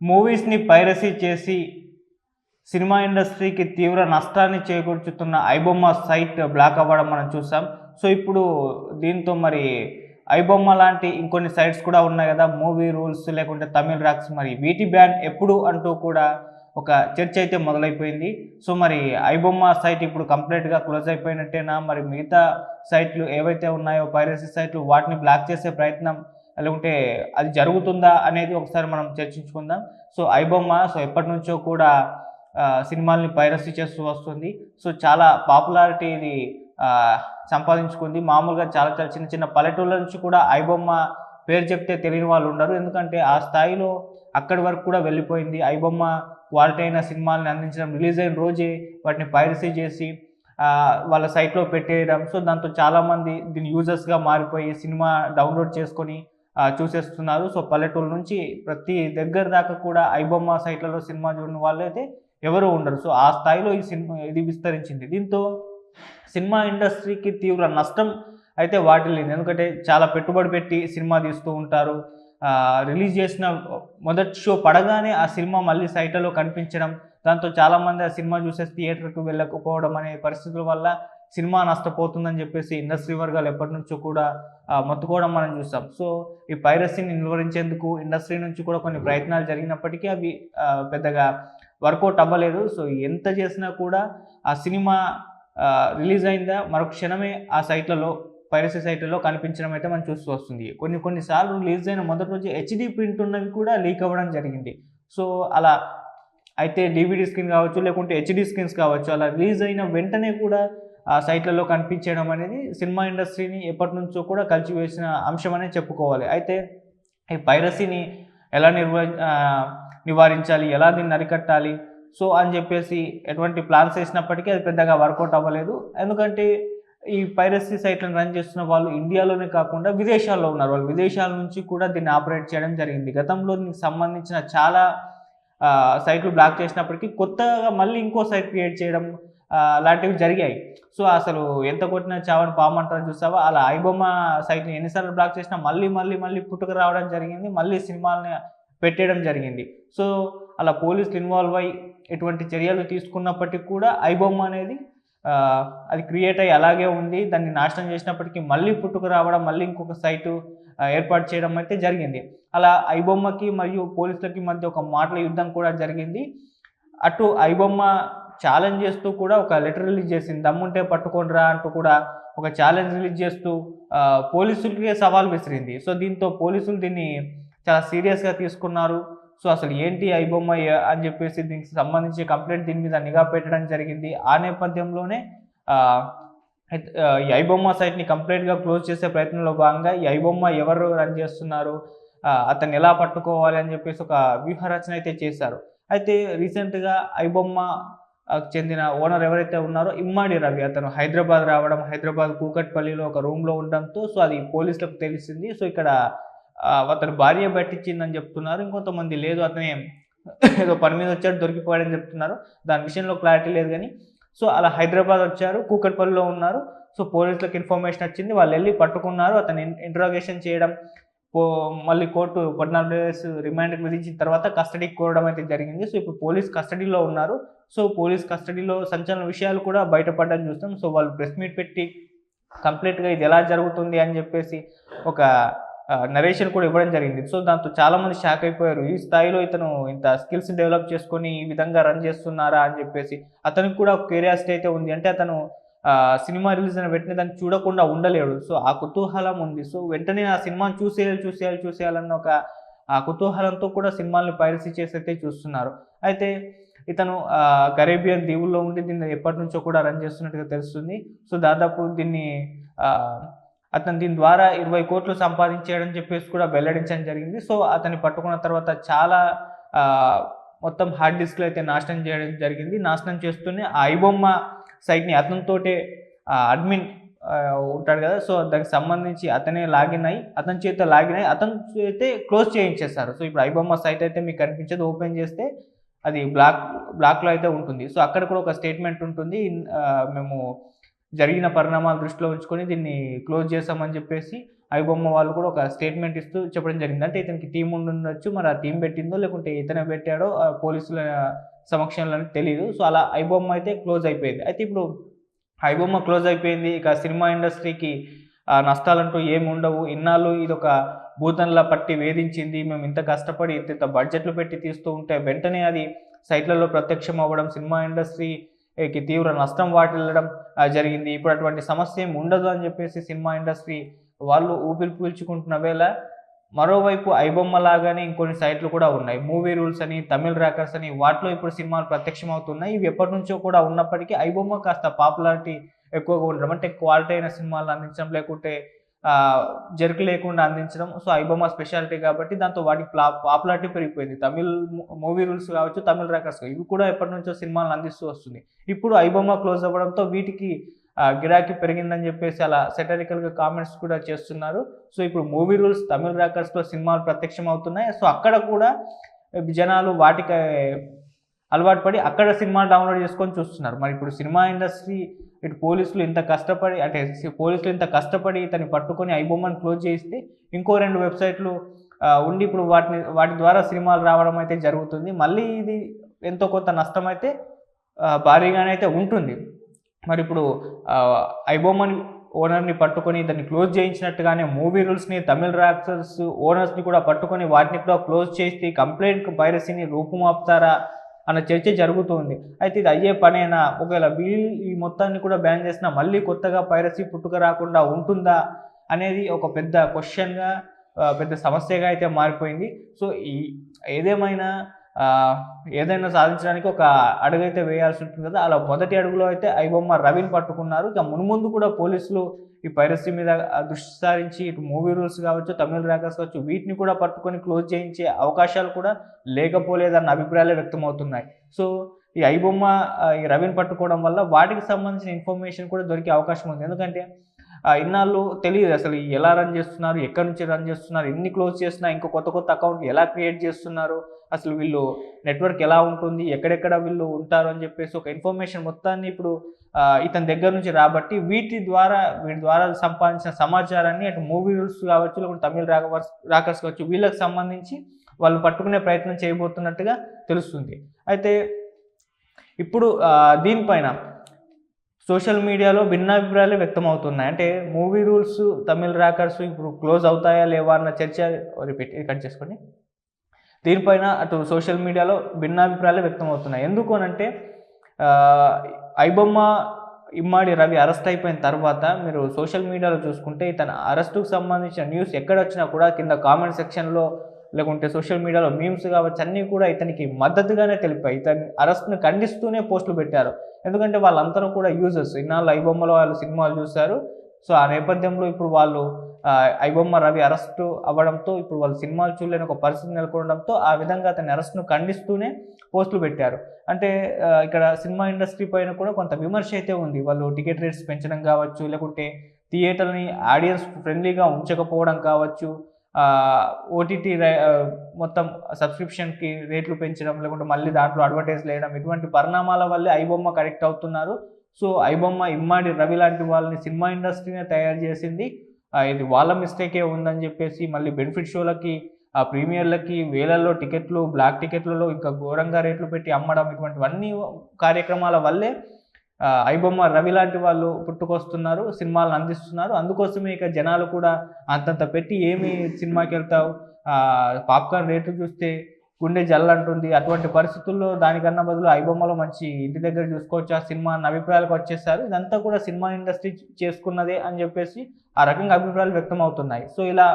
మూవీస్ని piracy చేసి cinema ఇండస్ట్రీకి తీవ్ర నష్టాన్ని చేకూర్చుతున్న ఐబొమ్మ సైట్ బ్లాక్ అవ్వడం మనం చూసాం. సో ఇప్పుడు దీంతో మరి ఐబొమ్మ లాంటి ఇంకొన్ని సైట్స్ కూడా ఉన్నాయి కదా. మూవీ రూల్స్ లేకుంటే తమిళ రాక్స్ మరి వీటి బ్యాన్ ఎప్పుడు అంటూ కూడా ఒక చర్చ అయితే మొదలైపోయింది. సో మరి ఐబొమ్మ సైట్ ఇప్పుడు కంప్లీట్గా క్లోజ్ అయిపోయినట్టేనా? మరి మిగతా సైట్లు ఏవైతే ఉన్నాయో పైరసీ సైట్లు వాటిని బ్లాక్ చేసే ప్రయత్నం లేకుంటే అది జరుగుతుందా అనేది ఒకసారి మనం చర్చించుకుందాం. సో ఐబొమ్మ సో ఎప్పటి నుంచో కూడా సినిమాల్ని పైరసీ చేస్తూ వస్తుంది. సో చాలా పాపులారిటీ ఇది సంపాదించుకుంది. మామూలుగా చాలా చాలా చిన్న చిన్న పల్లెటూళ్ళ నుంచి కూడా ఐబొమ్మ పేరు చెప్తే తెలియని వాళ్ళు ఉండరు. ఎందుకంటే ఆ స్థాయిలో అక్కడి వరకు కూడా వెళ్ళిపోయింది. ఐబొమ్మ క్వాలిటీ అయిన సినిమాల్ని అందించడం రిలీజ్ అయిన రోజే వాటిని పైరసీ చేసి వాళ్ళ సైట్లో పెట్టేయడం. సో దాంతో చాలామంది దీని యూజర్స్గా మారిపోయి సినిమా డౌన్లోడ్ చేసుకొని చూసేస్తున్నారు. సో పల్లెటూరు నుంచి ప్రతి దగ్గర దాకా కూడా ఐబొమ్మ సైట్లలో సినిమా చూడని వాళ్ళు అయితే ఎవరు ఉండరు. సో ఆ స్థాయిలో ఈ సినిమా ఇది విస్తరించింది. దీంతో సినిమా ఇండస్ట్రీకి తీవ్ర నష్టం అయితే వాటిల్లింది. ఎందుకంటే చాలా పెట్టుబడి పెట్టి సినిమా తీస్తూ ఉంటారు. రిలీజ్ చేసిన మొదటి షో పడగానే ఆ సినిమా మళ్ళీ సైట్లలో కనిపించడం దాంతో చాలామంది ఆ సినిమా చూసే థియేటర్కి వెళ్ళకపోవడం అనే పరిస్థితుల వల్ల సినిమా నష్టపోతుందని చెప్పేసి ఇండస్ట్రీ వర్గాలు ఎప్పటి నుంచో కూడా మొత్తుకోవడం మనం చూస్తాం. సో ఈ పైరసీని నిలువరించేందుకు ఇండస్ట్రీ నుంచి కూడా కొన్ని ప్రయత్నాలు జరిగినప్పటికీ అవి పెద్దగా వర్కౌట్ అవ్వలేదు. సో ఎంత చేసినా కూడా ఆ సినిమా రిలీజ్ అయిందా మరొక క్షణమే ఆ సైట్లలో పైరసీ సైట్లలో కనిపించడం అయితే మనం చూస్తూ వస్తుంది. కొన్ని కొన్నిసార్లు రిలీజ్ అయిన మొదటి రోజు హెచ్డి ప్రింట్ ఉన్నవి కూడా లీక్ అవ్వడం జరిగింది. సో అలా అయితే డివిడి స్క్రీన్ కావచ్చు లేకుంటే హెచ్డి స్క్రీన్స్ కావచ్చు అలా రిలీజ్ అయిన వెంటనే కూడా సైట్లలో కనిపించడం అనేది సినిమా ఇండస్ట్రీని ఎప్పటి నుంచో కూడా కలిసివేసిన అంశం అనే చెప్పుకోవాలి. అయితే ఈ పైరసీని ఎలా నిర్వ నివారించాలి ఎలా దీన్ని అరికట్టాలి సో అని చెప్పేసి ఎటువంటి ప్లాన్స్ వేసినప్పటికీ అది పెద్దగా వర్కౌట్ అవ్వలేదు. ఎందుకంటే ఈ పైరసీ సైట్లను రన్ చేస్తున్న వాళ్ళు ఇండియాలోనే కాకుండా విదేశాల్లో ఉన్నారు. వాళ్ళు విదేశాల నుంచి కూడా దీన్ని ఆపరేట్ చేయడం జరిగింది. గతంలో దీనికి సంబంధించిన చాలా సైట్లు బ్లాక్ చేసినప్పటికీ కొత్తగా మళ్ళీ ఇంకో సైట్ క్రియేట్ చేయడం లాంటివి జరిగాయి. సో అసలు ఎంత కొట్టినా చావని పామంటారు చూసావా? అలా ఐబొమ్మ సైట్ని ఎన్నిసార్లు బ్లాక్ చేసినా మళ్ళీ మళ్ళీ మళ్ళీ పుట్టుక రావడం జరిగింది. మళ్ళీ సినిమాలని పెట్టేయడం జరిగింది. సో అలా పోలీసులు ఇన్వాల్వ్ అయ్యి ఎటువంటి చర్యలు తీసుకున్నప్పటికీ కూడా ఐబొమ్మ అనేది అది క్రియేట్ అయ్యి అలాగే ఉంది. దాన్ని నాశనం చేసినప్పటికీ మళ్ళీ పుట్టుకు రావడం మళ్ళీ ఇంకొక సైటు ఏర్పాటు చేయడం అయితే జరిగింది. అలా ఐబొమ్మకి మరియు పోలీసులకి మధ్య ఒక మాటల యుద్ధం కూడా జరిగింది. అటు ఐబొమ్మ ఛాలెంజ్ చేస్తూ కూడా ఒక లెటర్ రిలీజ్ చేసింది. దమ్ముంటే పట్టుకోండిరా అంటూ కూడా ఒక ఛాలెంజ్ రిలీజ్ చేస్తూ పోలీసులకే సవాల్ విసిరింది. సో దీంతో పోలీసులు దీన్ని చాలా సీరియస్గా తీసుకున్నారు. సో అసలు ఏంటి ఐబొమ్మ అని చెప్పేసి దీనికి సంబంధించి కంప్లైంట్ దీని మీద నిఘా పెట్టడం జరిగింది. ఆ నేపథ్యంలోనే ఈ ఐబొమ్మ సైట్ని కంప్లీట్గా క్లోజ్ చేసే ప్రయత్నంలో భాగంగా ఈ ఐబొమ్మ ఎవరు రన్ చేస్తున్నారు అతన్ని ఎలా పట్టుకోవాలి అని చెప్పేసి ఒక వ్యూహరచన అయితే చేశారు. అయితే రీసెంట్గా ఐబొమ్మ చెందిన ఓనర్ ఎవరైతే ఉన్నారో ఇమ్మాడి రవి అతను హైదరాబాద్ రావడం హైదరాబాద్ కూకట్పల్లిలో ఒక రూమ్లో ఉండడంతో సో అది పోలీసులకు తెలిసింది. సో ఇక్కడ అతను భార్య పట్టించిందని చెప్తున్నారు. ఇంకొంతమంది లేదు అతనే ఏదో పని మీద వచ్చాడు దొరికిపోయాడని చెప్తున్నారు. దాని విషయంలో క్లారిటీ లేదు కానీ సో అలా హైదరాబాద్ వచ్చారు కూకట్పల్లిలో ఉన్నారు. సో పోలీసులకు ఇన్ఫర్మేషన్ వచ్చింది. వాళ్ళు వెళ్ళి పట్టుకున్నారు. అతను ఇంట్రాగేషన్ చేయడం మళ్ళీ కోర్టు పద్నాలుగు డేస్ రిమాండ్కి విధించిన తర్వాత కస్టడీకి కోరడం అయితే జరిగింది. సో ఇప్పుడు పోలీస్ కస్టడీలో ఉన్నారు. సో పోలీస్ కస్టడీలో సంచలన విషయాలు కూడా బయటపడడం చూస్తాం. సో వాళ్ళు ప్రెస్ మీట్ పెట్టి కంప్లీట్గా ఇది ఎలా జరుగుతుంది అని చెప్పేసి ఒక నరేషన్ కూడా ఇవ్వడం జరిగింది. సో దాంతో చాలామంది షాక్ అయిపోయారు. ఈ స్థాయిలో ఇతను ఇంత స్కిల్స్ డెవలప్ చేసుకొని ఈ విధంగా రన్ చేస్తున్నారా అని చెప్పేసి. అతనికి కూడా ఒక క్యూరియాసిటీ అయితే ఉంది. అంటే అతను సినిమా రిలీజ్ అయిన వెంటనే దాన్ని చూడకుండా ఉండలేడు. సో ఆ కుతూహలం ఉంది. సో వెంటనే ఆ సినిమాని చూసేయాలి చూసేయాలి చూసేయాలన్న ఒక ఆ కుతూహలంతో కూడా సినిమాలను పైరసీ చేసైతే చూస్తున్నారు. అయితే ఇతను కరేబియన్ దీవుల్లో ఉండి దీన్ని ఎప్పటి నుంచో కూడా రన్ చేస్తున్నట్టుగా తెలుస్తుంది. సో దాదాపు దీన్ని అతను దీని ద్వారా ఇరవై కోట్లు సంపాదించాడని చెప్పేసి కూడా వెల్లడించడం జరిగింది. సో అతన్ని పట్టుకున్న తర్వాత చాలా మొత్తం హార్డ్ డిస్క్లు అయితే నాశనం చేయడం జరిగింది. నాశనం చేస్తూనే ఆ ఐబొమ్మ సైట్ని అతనితోటే అడ్మిన్ ఉంటాడు కదా. సో దానికి సంబంధించి అతనే లాగిన్ అయ్యి అతని చేత లాగిన్ అయ్యి అతని అయితే క్లోజ్ చేయించేస్తారు. సో ఇప్పుడు ఐబొమ్మ సైట్ అయితే మీకు కనిపించదు. ఓపెన్ చేస్తే అది బ్లాక్ బ్లాక్లో అయితే ఉంటుంది. సో అక్కడ కూడా ఒక స్టేట్మెంట్ ఉంటుంది. మేము జరిగిన పరిణామాలు దృష్టిలో ఉంచుకొని దీన్ని క్లోజ్ చేస్తామని చెప్పేసి ఐబొమ్మ వాళ్ళు కూడా ఒక స్టేట్మెంట్ ఇస్తూ చెప్పడం జరిగింది. అంటే ఇతనికి టీం ఉండొచ్చు మరి ఆ టీం పెట్టిందో లేకుంటే ఇతనే పెట్టాడో పోలీసుల సమక్షంలో అనేది తెలియదు సో అలా ఐబొమ్మ అయితే క్లోజ్ అయిపోయింది. అయితే ఇప్పుడు ఐబొమ్మ క్లోజ్ అయిపోయింది. ఇక సినిమా ఇండస్ట్రీకి ఆ, నష్టాలంటూ ఏమి ఉండవు ఇన్నాళ్ళు ఇది ఒక పట్టి వేధించింది. మేము ఇంత కష్టపడి ఇంత ఇంత బడ్జెట్లు పెట్టి తీస్తూ ఉంటే వెంటనే అది సైట్లలో ప్రత్యక్షం అవ్వడం సినిమా ఇండస్ట్రీకి తీవ్ర నష్టం వాటిల్లడం జరిగింది. ఇప్పుడు అటువంటి సమస్య ఏమి ఉండదు అని చెప్పేసి సినిమా ఇండస్ట్రీ వాళ్ళు ఊపిరి పీల్చుకుంటున్న వేళ మరోవైపు ఐబొమ్మ లాగానే ఇంకొన్ని సైట్లు కూడా ఉన్నాయి. మూవీ రూల్స్ అని తమిళ్ ర్యాకర్స్ అని వాటిలో ఇప్పుడు సినిమాలు ప్రత్యక్షం అవుతున్నాయి ఇవి ఎప్పటి నుంచో కూడా ఉన్నప్పటికీ ఐబొమ్మ కాస్త పాపులారిటీ ఎక్కువగా ఉండడం అంటే క్వాలిటీ అయిన సినిమాలు అందించడం లేకుంటే జర్క్ లేకుండా అందించడం. సో ఐబొమ్మ స్పెషాలిటీ కాబట్టి దాంతో వాటికి పాపులారిటీ పెరిగిపోయింది. తమిళ్ మూవీ రూల్స్ కావచ్చు తమిళ్ ర్యాకర్స్ ఇవి కూడా ఎప్పటి నుంచో సినిమాలు అందిస్తూ వస్తుంది ఇప్పుడు ఐబొమ్మ క్లోజ్ అవ్వడంతో వీటికి గిరాకీ పెరిగిందని చెప్పేసి అలా సెటరికల్గా కామెంట్స్ కూడా చేస్తున్నారు. సో ఇప్పుడు మూవీ రూల్స్ తమిళ ర్యాకర్స్లో సినిమాలు ప్రత్యక్షం అవుతున్నాయి సో అక్కడ కూడా జనాలు వాటికి అలవాటు పడి అక్కడ సినిమా డౌన్లోడ్ చేసుకొని చూస్తున్నారు. మరి ఇప్పుడు సినిమా ఇండస్ట్రీ ఇటు పోలీసులు ఇంత కష్టపడి అంటే పోలీసులు ఇంత కష్టపడి ఇతన్ని పట్టుకొని ఐబొమ్మను క్లోజ్ చేస్తే ఇంకో రెండు వెబ్సైట్లు ఉండి ఇప్పుడు వాటిని వాటి ద్వారా సినిమాలు రావడం అయితే జరుగుతుంది. మళ్ళీ ఇది ఎంతో కొంత నష్టం అయితే భారీగానే అయితే ఉంటుంది. మరి ఇప్పుడు ఆ, ఓనర్ని పట్టుకొని దాన్ని క్లోజ్ చేయించినట్టుగానే మూవీ రూల్స్ని తమిళ రాక్టర్స్ ఓనర్స్ని కూడా పట్టుకొని వాటిని కూడా క్లోజ్ చేసి కంప్లైంట్ పైరసీని రూపుమాపుతారా అన్న చర్చ జరుగుతుంది. అయితే ఇది అయ్యే పనేనా? ఒకవేళ వీళ్ళు ఈ మొత్తాన్ని కూడా బ్యాన్ చేసినా మళ్ళీ కొత్తగా పైరసీ పుట్టుక రాకుండా ఉంటుందా అనేది ఒక పెద్ద క్వశ్చన్గా పెద్ద సమస్యగా అయితే మారిపోయింది. సో ఈ ఏదేమైనా ఏదైనా సాధించడానికి ఒక అడుగు అయితే వేయాల్సి ఉంటుంది కదా. అలా మొదటి అడుగులో అయితే ఐబొమ్మ రవిని పట్టుకున్నారు. ఇక మున్ముందు కూడా పోలీసులు ఈ పైరసీ మీద దృష్టి సారించి ఇటు మూవీ రూల్స్ కావచ్చు తమిళ ర్యాకర్స్ కావచ్చు వీటిని కూడా పట్టుకొని క్లోజ్ చేయించే అవకాశాలు కూడా లేకపోలేదన్న అభిప్రాయాలే వ్యక్తమవుతున్నాయి. సో ఈ ఐబొమ్మ ఈ రవిని పట్టుకోవడం వల్ల వాటికి సంబంధించిన ఇన్ఫర్మేషన్ కూడా దొరికే అవకాశం ఉంది. ఎందుకంటే ఇన్నాళ్ళు తెలియదు అసలు ఎలా రన్ చేస్తున్నారు ఎక్కడి నుంచి రన్ చేస్తున్నారు ఎన్ని క్లోజ్ చేస్తున్నా ఇంకో కొత్త కొత్త అకౌంట్ ఎలా క్రియేట్ చేస్తున్నారు అసలు వీళ్ళు నెట్వర్క్ ఎలా ఉంటుంది ఎక్కడెక్కడ వీళ్ళు ఉంటారు అని చెప్పేసి ఒక ఇన్ఫర్మేషన్ మొత్తాన్ని ఇప్పుడు ఇతని దగ్గర నుంచి రాబట్టి వీటి ద్వారా వీటి ద్వారా సంపాదించిన సమాచారాన్ని అటు మూవీ రూల్స్ కావచ్చు లేకుంటే తమిళ రాకవర్స్ రాకర్స్ కావచ్చు వీళ్ళకి సంబంధించి వాళ్ళు పట్టుకునే ప్రయత్నం చేయబోతున్నట్టుగా తెలుస్తుంది. అయితే ఇప్పుడు దీనిపైన సోషల్ మీడియాలో భిన్నాభిప్రాయాలు వ్యక్తమవుతున్నాయి. అంటే మూవీ రూల్స్ తమిళ ర్యాకర్స్ ఇప్పుడు క్లోజ్ అవుతాయా లేవా అన్న చర్చ రిపీట్ కట్ చేసుకోండి. దీనిపైన అటు సోషల్ మీడియాలో భిన్నాభిప్రాయాలు వ్యక్తమవుతున్నాయి. ఎందుకు అనంటే ఐబొమ్మ ఇమ్మాడి రవి అరెస్ట్ అయిపోయిన తర్వాత మీరు సోషల్ మీడియాలో చూసుకుంటే ఇతను అరెస్టుకు సంబంధించిన న్యూస్ ఎక్కడ వచ్చినా కూడా కింద కామెంట్ సెక్షన్లో లేకుంటే సోషల్ మీడియాలో మీమ్స్ కావచ్చు అన్నీ కూడా ఇతనికి మద్దతుగానే తెలిపాయి. ఇతని అరెస్ట్ను ఖండిస్తూనే పోస్టులు పెట్టారు. ఎందుకంటే వాళ్ళందరూ కూడా యూజర్స్ ఇన్నాళ్ళు ఐబొమ్మలో వాళ్ళు సినిమాలు చూశారు. సో ఆ నేపథ్యంలో ఇప్పుడు వాళ్ళు ఐబొమ్మ రవి అరెస్టు అవ్వడంతో ఇప్పుడు వాళ్ళు సినిమాలు చూడలేని ఒక పరిస్థితి నెలకొనడంతో ఆ విధంగా అతని అరెస్ట్ను ఖండిస్తూనే పోస్టులు పెట్టారు. అంటే ఇక్కడ సినిమా ఇండస్ట్రీ పైన కూడా కొంత విమర్శ అయితే ఉంది. వాళ్ళు టికెట్ రేట్స్ పెంచడం కావచ్చు లేకుంటే థియేటర్ని ఆడియన్స్ ఫ్రెండ్లీగా ఉంచకపోవడం కావచ్చు ఓటీటీ మొత్తం సబ్స్క్రిప్షన్కి రేట్లు పెంచడం లేకుంటే మళ్ళీ దాంట్లో అడ్వర్టైజ్ లేయడం ఇటువంటి పరిణామాల వల్లే ఐబొమ్మ కరెక్ట్ అవుతున్నారు. సో ఐబొమ్మ ఇమ్మాడి రవి లాంటి వాళ్ళని సినిమా ఇండస్ట్రీనే తయారు చేసింది. ఇది వాళ్ళ మిస్టేకే ఉందని చెప్పేసి మళ్ళీ బెనిఫిట్ షోలకి ఆ ప్రీమియర్లకి వేలల్లో టికెట్లు బ్లాక్ టికెట్లలో ఇంకా ఘోరంగా రేట్లు పెట్టి అమ్మడం ఇటువంటివన్నీ కార్యక్రమాల వల్లే ఐబొమ్మ రవి లాంటి వాళ్ళు పుట్టుకొస్తున్నారు సినిమాలను అందిస్తున్నారు. అందుకోసమే ఇక జనాలు కూడా అంతంత పెట్టి ఏమి సినిమాకి వెళ్తావు? పాప్కార్న్ రేట్లు చూస్తే గుండె జల్లంటుంది. అటువంటి పరిస్థితుల్లో దానికన్నా బదులు ఐబొమ్మలో మంచి ఇంటి దగ్గర చూసుకోవచ్చు? ఆ సినిమా అన్న అభిప్రాయాలకు వచ్చేసారు. ఇదంతా కూడా సినిమా ఇండస్ట్రీ చేసుకున్నదే అని చెప్పేసి ఆ రకంగా అభిప్రాయాలు వ్యక్తం అవుతున్నాయి సో ఇలా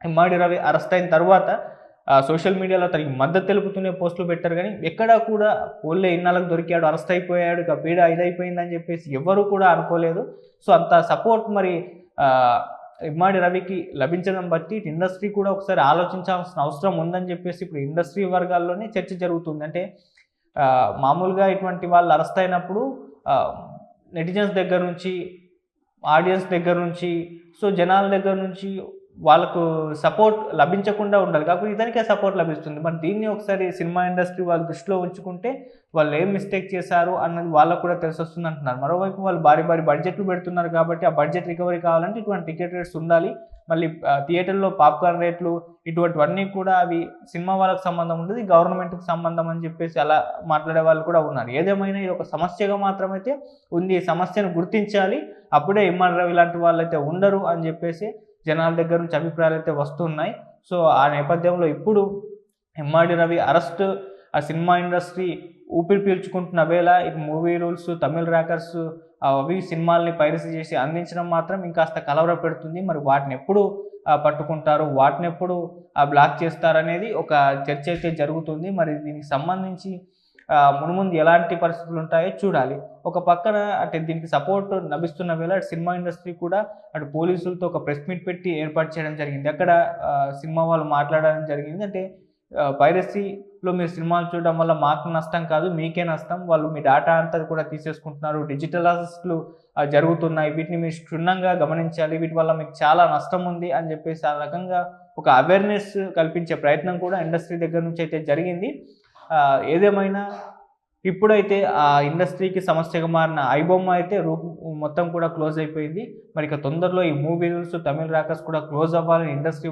ఇమ్మాడి రవి అరెస్ట్ అయిన తర్వాత సోషల్ మీడియాలో తనకి మద్దతు తెలుపుతూనే పోస్టులు పెట్టారు కానీ ఎక్కడా కూడా ఓళ్ళే ఇన్నాళ్ళకు దొరికాడు అరెస్ట్ అయిపోయాడు ఇక బీడ ఇదైపోయిందని చెప్పేసి ఎవరు కూడా అనుకోలేదు. సో అంత సపోర్ట్ మరి ఇమ్మాడి రవికి లభించడం బట్టి ఇటు ఇండస్ట్రీ కూడా ఒకసారి ఆలోచించాల్సిన అవసరం ఉందని చెప్పేసి ఇప్పుడు ఇండస్ట్రీ వర్గాల్లోనే చర్చ జరుగుతుంది. అంటే మామూలుగా ఇటువంటి వాళ్ళు అరెస్ట్ అయినప్పుడు నెటిజన్స్ దగ్గర నుంచి ఆడియన్స్ దగ్గర నుంచి సో జనాల దగ్గర నుంచి వాళ్ళకు సపోర్ట్ లభించకుండా ఉండాలి. కాకపోతే ఇతనికే సపోర్ట్ లభిస్తుంది. మరి దీన్ని ఒకసారి సినిమా ఇండస్ట్రీ వాళ్ళు దృష్టిలో ఉంచుకుంటే వాళ్ళు ఏం మిస్టేక్ చేశారు అన్నది వాళ్ళకు కూడా తెలిసి వస్తుంది అంటున్నారు. మరోవైపు వాళ్ళు భారీ భారీ బడ్జెట్లు పెడుతున్నారు కాబట్టి ఆ బడ్జెట్ రికవరీ కావాలంటే ఇటువంటి టికెట్ రేట్స్ ఉండాలి. మళ్ళీ ఆ, థియేటర్లో పాప్కార్న్ రేట్లు ఇటువంటివన్నీ కూడా అవి సినిమా వాళ్ళకి సంబంధం ఉంటుంది గవర్నమెంట్కి సంబంధం అని చెప్పేసి అలా మాట్లాడే వాళ్ళు కూడా ఉన్నారు. ఏదేమైనా ఇది ఒక సమస్యగా మాత్రమైతే ఉంది. ఈ సమస్యను గుర్తించాలి. అప్పుడే ఎంఆర్ రవి లాంటి వాళ్ళైతే ఉండరు అని చెప్పేసి జనాల దగ్గర నుంచి అభిప్రాయాలు అయితే వస్తున్నాయి. సో ఆ నేపథ్యంలో ఇప్పుడు ఎంఆర్డి రవి అరెస్ట్ ఆ సినిమా ఇండస్ట్రీ ఊపిరి పీల్చుకుంటున్న వేళ ఇటు మూవీ రూల్స్ తమిళ ర్యాకర్స్ అవి సినిమాల్ని పైరసీ చేసి అందించడం మాత్రం ఇంకాస్త కలవర పెడుతుంది. మరి వాటిని ఎప్పుడు పట్టుకుంటారు? వాటిని ఎప్పుడు ఆ, బ్లాక్ చేస్తారనేది ఒక చర్చ అయితే జరుగుతుంది. మరి దీనికి సంబంధించి మునుముందు ఎలాంటి పరిస్థితులు ఉంటాయో చూడాలి. ఒక పక్కన అంటే దీనికి సపోర్ట్ లభిస్తున్న వేళ అటు సినిమా ఇండస్ట్రీ కూడా అటు పోలీసులతో ఒక ప్రెస్ మీట్ పెట్టి ఏర్పాటు చేయడం జరిగింది. అక్కడ సినిమా వాళ్ళు మాట్లాడడం జరిగింది. అంటే పైరసీలో మీరు సినిమాలు చూడడం వల్ల మాకు నష్టం కాదు మీకే నష్టం. వాళ్ళు మీ డేటా అంతా కూడా తీసేసుకుంటున్నారు. డిజిటల్ అసెస్లు జరుగుతున్నాయి. వీటిని మీరు క్షుణ్ణంగా గమనించాలి. వీటి వల్ల మీకు చాలా నష్టం ఉంది అని చెప్పేసి ఆ రకంగా ఒక అవేర్నెస్ కల్పించే ప్రయత్నం కూడా ఇండస్ట్రీ దగ్గర నుంచి అయితే జరిగింది. ఏదేమైనా ఇప్పుడైతే ఆ ఇండస్ట్రీకి సమస్యగా మారిన ఐబొమ్మ అయితే రూప్ మొత్తం కూడా క్లోజ్ అయిపోయింది. మరి ఇక తొందరలో ఈ మూవీ రూల్స్ తమిళ రాకర్స్ కూడా క్లోజ్ అవ్వాలని ఇండస్ట్రీ